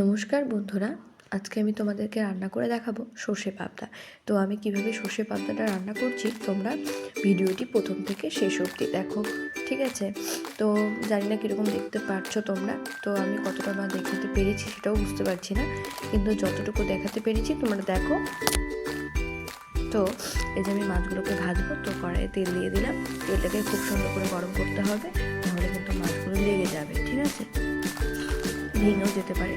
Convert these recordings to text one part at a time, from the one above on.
নমস্কার বন্ধুরা, আজকে আমি তোমাদেরকে রান্না করে দেখাবো সর্ষে পাবদা। তো আমি কীভাবে সর্ষে পাবদাটা রান্না করছি, তোমরা ভিডিওটি প্রথম থেকে শেষ অবধি দেখো, ঠিক আছে? তো জানি না কীরকম দেখতে পারছ তোমরা, তো আমি কতটা বা দেখাতে পেরেছি সেটাও বুঝতে পারছি না, কিন্তু যতটুকু দেখাতে পেরেছি, তোমরা দেখো। তো এই যে আমি মাছগুলোকে ভাজবো, তো কড়াইয়ে তেল দিয়ে দিলাম, তেলটাকে খুব সুন্দর করে গরম করতে হবে নাহলে কিন্তু মাছগুলো লেগে যাবে, ঠিক আছে? ভেঙেও যেতে পারে।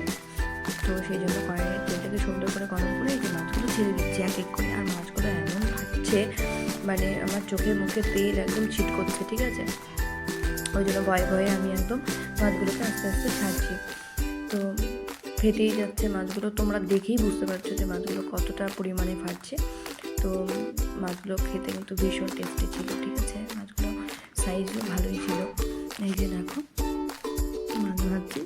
তো সেই জন্য কড়াইয়ের তেলটাকে সুন্দর করে গরম করে এই যে মাছগুলো ছেড়ে দিচ্ছি এক এক করে। আর মাছগুলো এমন ভাজছে মানে আমার চোখে মুখে তেল একদম ছিট করছে, ঠিক আছে? ওই জন্য ভয়ে ভয়ে আমি একদম মাছগুলোকে আস্তে আস্তে ছাড়ছি। তো ফেটেই যাচ্ছে মাছগুলো। তোমরা দেখেই বুঝতে পারছ যে মাছগুলো কতটা পরিমাণে ফাটছে তো মাছগুলো খেতে কিন্তু ভীষণ টেস্টি ছিল, ঠিক আছে? মাছগুলো সাইজও ভালোই ছিল। এই যে দেখো, মাছ ভাজছি।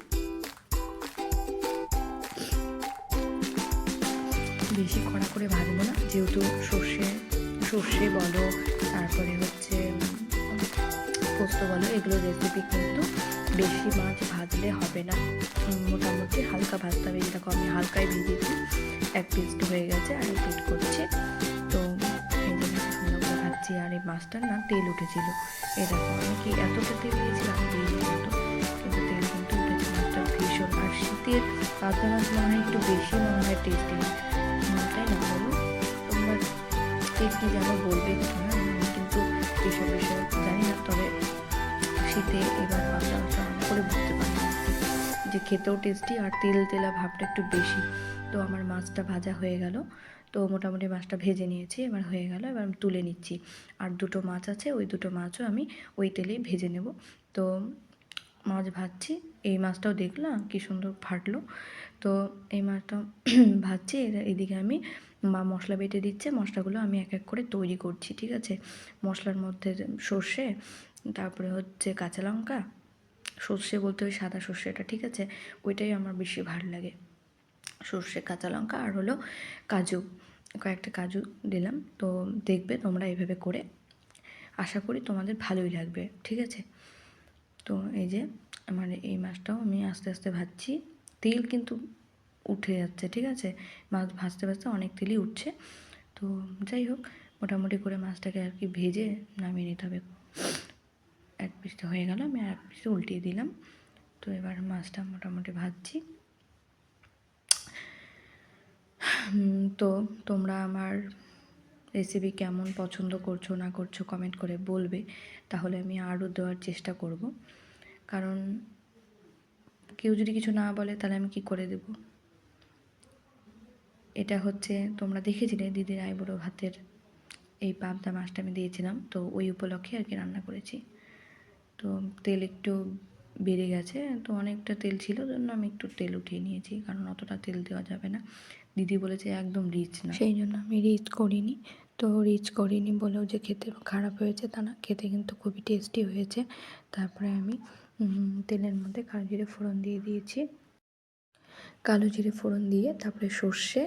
করে ভাজবো না, যেহেতু সর্ষে সর্ষে বলো, তারপরে হচ্ছে পোস্ত বলো, এগুলো রেসিপি কিন্তু বেশি মাছ ভাজলে হবে না। মোটামুটি হালকা ভাজতে হবে দেখো আমি হালকাই ভেজেছি, এক পিসটা হয়ে গেছে, আর এক পিস করছি। তো করে ভাজছি, আর এই মাছটার না তেল উঠেছিল। এরকম আমি কি এতটা তেল দিয়েছিলাম? দিইনি কিন্তু কিন্তু তেল কিন্তু উঠেছে, মাছটা ভীষণ। আর শীতের পাতলা মাছ মনে হয় একটু বেশি মনে হয় টেস্টি কে কী জানো বলবে আমি কিন্তু এসব বিষয়ে জানি না, তবে শীতে এবার পাতলা মাছ রান্না করে বুঝতে পারি যে খেতেও টেস্টি আর তেল তেলা ভাবটা একটু বেশি। তো আমার মাছটা ভাজা হয়ে গেল। তো মোটামুটি মাছটা ভেজে নিয়েছি, এবার হয়ে গেল, এবার আমি তুলে নিচ্ছি। আর দুটো মাছ আছে, ওই দুটো মাছও আমি ওই তেলেই ভেজে নেব। তো মাছ ভাজছি। এই মাছটাও দেখলাম, কি সুন্দর ফাটলো। তো এই মাছটা ভাজছি এদিকে আমি মা মশলা বেটে দিচ্ছে, মশলাগুলো আমি এক এক করে তৈরি করছি, ঠিক আছে? মশলার মধ্যে সর্ষে, তারপরে হচ্ছে কাঁচা লঙ্কা, সর্ষে বলতে ওই সাদা সর্ষেটা, ঠিক আছে? ওইটাই আমার বেশি ভালো লাগে। সর্ষে, কাঁচা লঙ্কা আর হলো কাজু, কয়েকটা কাজু দিলাম। তো দেখবে তোমরা এভাবে করে, আশা করি তোমাদের ভালোই লাগবে, ঠিক আছে? তো এই যে আমার এই মাছটাও আমি আস্তে আস্তে ভাজছি। তেল কিন্তু উঠে যাচ্ছে, ঠিক আছে? মাছ ভাজতে ভাজতে অনেক তেলই উঠছে। তো যাই হোক, মোটামুটি করে মাছটাকে আর কি ভেজে নামিয়ে নিতে হবে। এক পিসটা হয়ে গেল, আমি আর এক পিসটা উল্টিয়ে দিলাম। তো এবার মাছটা মোটামুটি ভাজছি। তো তোমরা আমার রেসিপি কেমন পছন্দ করছ, না করছ কমেন্ট করে বলবে। তাহলে আমি আরও দেওয়ার চেষ্টা করব। কারণ কেউ যদি কিছু না বলে, তাহলে আমি কি করে দেব? এটা হচ্ছে তোমরা দেখেছিলে দিদির আইবুড়ো ভাতের এই পাবদা মাছটা আমি দিয়েছিলাম। তো ওই উপলক্ষে আর কি রান্না করেছি। তো তেল একটু বেড়ে গেছে, তো অনেকটা তেল ছিল জন্য আমি একটু তেল উঠিয়ে নিয়েছি, কারণ অতটা তেল দেওয়া যাবে না। দিদি বলেছে একদম রিচ না। সেই জন্য আমি রিচ করিনি। তো রিচ করিনি বলেও যে খেতে খারাপ হয়েছে তা না, খেতে কিন্তু খুবই টেস্টি হয়েছে। তারপরে আমি তেলের মধ্যে কালো জিরে ফোড়ন দিয়ে দিয়েছি। কালো জিরে ফোড়ন দিয়ে তারপরে সর্ষে,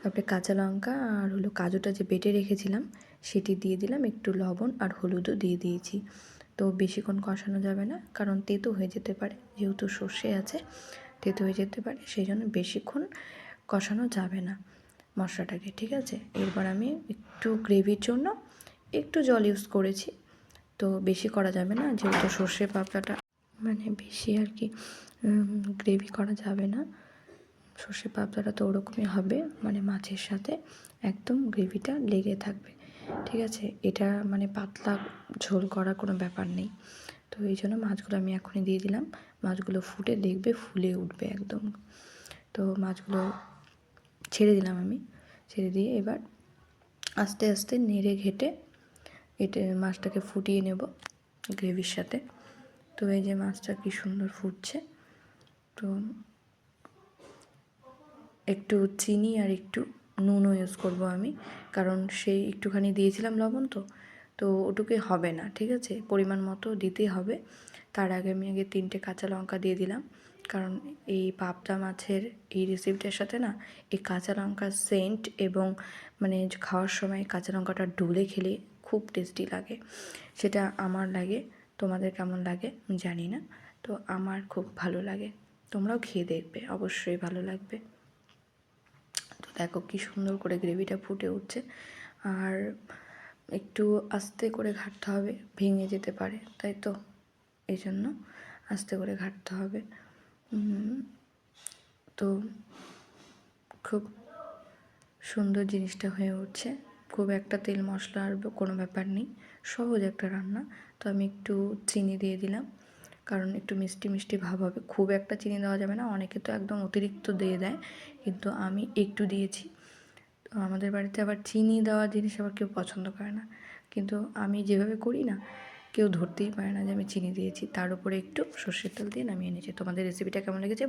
তারপরে কাঁচা লঙ্কা আর হলো কাজুটা যে বেটে রেখেছিলাম সেটি দিয়ে দিলাম, একটু লবণ আর হলুদও দিয়ে দিয়েছি। তো বেশিক্ষণ কষানো যাবে না, কারণ তেতো হয়ে যেতে পারে, যেহেতু সর্ষে আছে, তেতো হয়ে যেতে পারে, সেই জন্য বেশিক্ষণ কষানো যাবে না মশলাটাকে, ঠিক আছে? এরপর আমি একটু গ্রেভির জন্য একটু জল ইউজ করেছি। তো বেশি করা যাবে না, যেহেতু সর্ষে পাপড়াটা মানে বেশি আর কি গ্রেভি করা যাবে না। সর্ষে পাবদাটা তো ওরকমই হবে মানে মাছের সাথে একদম গ্রেভিটা লেগে থাকবে। ঠিক আছে, এটা মানে পাতলা ঝোল করার কোনো ব্যাপার নেই। তো এই জন্য মাছগুলো আমি এখনই দিয়ে দিলাম। মাছগুলো ফুটে দেখবে, ফুলে উঠবে একদম। তো মাছগুলো ছেড়ে দিলাম আমি। ছেড়ে দিয়ে এবার আস্তে আস্তে নেড়ে ঘেটে এটা মাছটাকে ফুটিয়ে নেব গ্রেভির সাথে। তো এই যে মাছটা কি সুন্দর ফুটছে। তো একটু চিনি আর একটু নুনও ইউজ করব আমি, কারণ সেই একটুখানি দিয়েছিলাম লবণ তো তো ওটুকুই হবে না, ঠিক আছে? পরিমাণ মতো দিতে হবে। তার আগে আমি আগে তিনটে কাঁচা লঙ্কা দিয়ে দিলাম, কারণ এই পাবদা মাছের এই রেসিপিটার সাথে না, এই কাঁচা লঙ্কার সেন্ট এবং মানে খাওয়ার সময় কাঁচা লঙ্কাটা ডুলে খেলে খুব টেস্টি লাগে। সেটা আমার লাগে। তোমাদের কেমন লাগে জানি না। তো আমার খুব ভালো লাগে। তোমরাও খেয়ে দেখবে, অবশ্যই ভালো লাগবে। তো দেখো কি সুন্দর করে গ্রেভিটা ফুটে উঠছে। আর একটু আস্তে করে ঘাটতে হবে, ভেঙে যেতে পারে, তাই তো? এই জন্য আস্তে করে ঘাটতে হবে। তো খুব সুন্দর জিনিসটা হয়ে উঠছে। খুব একটা তেল মশলা আর কোনো ব্যাপার নেই, সহজ একটা রান্না। তো আমি একটু চিনি দিয়ে দিলাম, কারণ একটু মিষ্টি মিষ্টি ভাব হবে। খুব একটা চিনি দেওয়া যাবে না, অনেকে তো একদম অতিরিক্ত দিয়ে দেয়, কিন্তু আমি একটু দিয়েছি। তো আমাদের বাড়িতে আবার চিনি দেওয়া জিনিস আবার কেউ পছন্দ করে না। কিন্তু আমি যেভাবে করি না, কেউ ধরতেই পারে না যে আমি চিনি দিয়েছি। তার উপরে একটু সর্ষের তেল দিয়ে নামিয়ে নিয়েছি। তোমাদের রেসিপিটা কেমন লেগেছে?